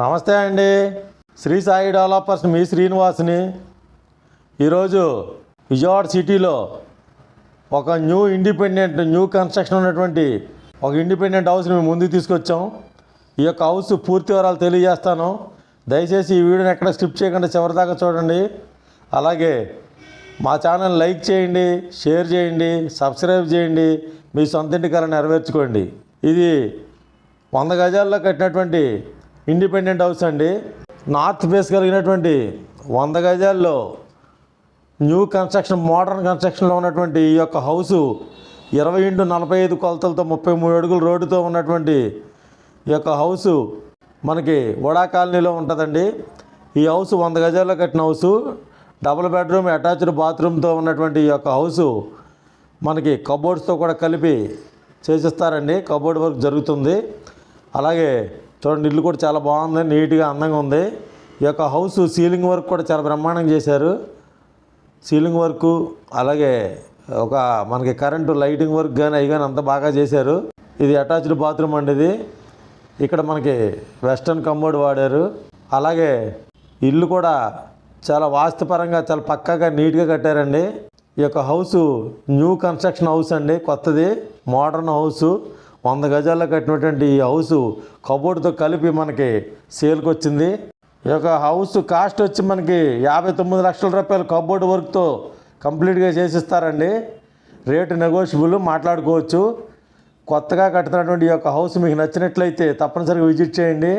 నమస్తే అండి. శ్రీ సాయి డెవలపర్స్ మీ శ్రీనివాస్ని. ఈరోజు విజయవాడ సిటీలో ఒక న్యూ ఇండిపెండెంట్ న్యూ కన్స్ట్రక్షన్ ఉన్నటువంటి ఒక ఇండిపెండెంట్ హౌస్ని మేము ముందుకు తీసుకొచ్చాం. ఈ యొక్క హౌస్ పూర్తి వివరాలు తెలియజేస్తాను. దయచేసి ఈ వీడియోని ఎక్కడ స్కిప్ చేయకుండా చివరిదాకా చూడండి. అలాగే మా ఛానల్ లైక్ చేయండి షేర్ చేయండి సబ్స్క్రైబ్ చేయండి మీ సొంత ఇంటి కళ నెరవేర్చుకోండి. ఇది వంద గజాల్లో కట్టినటువంటి ఇండిపెండెంట్ హౌస్ అండి. నార్త్ ఫేస్ కలిగినటువంటి వంద గజాల్లో న్యూ కన్స్ట్రక్షన్ మోడర్న్ కన్స్ట్రక్షన్లో ఉన్నటువంటి ఈ యొక్క హౌసు ఇరవై ఇంటూ నలభై ఐదు కొలతలతో ముప్పై మూడు అడుగుల రోడ్డుతో ఉన్నటువంటి ఈ యొక్క హౌసు మనకి వడా కాలనీలో ఉంటుందండి. ఈ హౌస్ వంద గజాల్లో కట్టిన హౌసు డబుల్ బెడ్రూమ్ అటాచ్డ్ బాత్రూమ్తో ఉన్నటువంటి ఈ యొక్క హౌసు మనకి కబోర్డ్స్తో కూడా కలిపి చేసిస్తారండి. కబోర్డ్ వర్క్ జరుగుతుంది. అలాగే చూడండి ఇల్లు కూడా చాలా బాగుంది నీట్గా అందంగా ఉంది. ఈ యొక్క హౌస్ సీలింగ్ వర్క్ కూడా చాలా బ్రహ్మాండంగా చేశారు. సీలింగ్ వర్క్ అలాగే ఒక మనకి కరెంటు లైటింగ్ వర్క్ కానీ అవి కానీ అంత బాగా చేశారు. ఇది అటాచ్డ్ బాత్రూమ్ అండి ఇది. ఇక్కడ మనకి వెస్టర్న్ కంబోర్డ్ వాడారు. అలాగే ఇల్లు కూడా చాలా వాస్తుపరంగా చాలా పక్కాగా నీట్గా కట్టారండి. ఈ యొక్క హౌస్ న్యూ కన్స్ట్రక్షన్ హౌస్ అండి కొత్తది మోడర్న్ హౌస్. వంద గజాల్లో కట్టినటువంటి ఈ హౌస్ కబోర్డ్తో కలిపి మనకి సేల్కి వచ్చింది ఈ యొక్క హౌస్ కాస్ట్ వచ్చి మనకి యాభై తొమ్మిది లక్షల రూపాయలు కబోర్డ్ వర్క్తో కంప్లీట్గా చేసిస్తారండి. రేటు నెగోషియబుల్ మాట్లాడుకోవచ్చు. కొత్తగా కడుతున్నటువంటి ఈ యొక్క హౌస్ మీకు నచ్చినట్లయితే తప్పనిసరిగా విజిట్ చేయండి.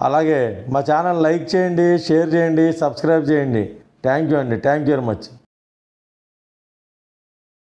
అలాగే మా ఛానల్ లైక్ చేయండి షేర్ చేయండి సబ్స్క్రైబ్ చేయండి. థ్యాంక్ యూ అండి. Thank you very much.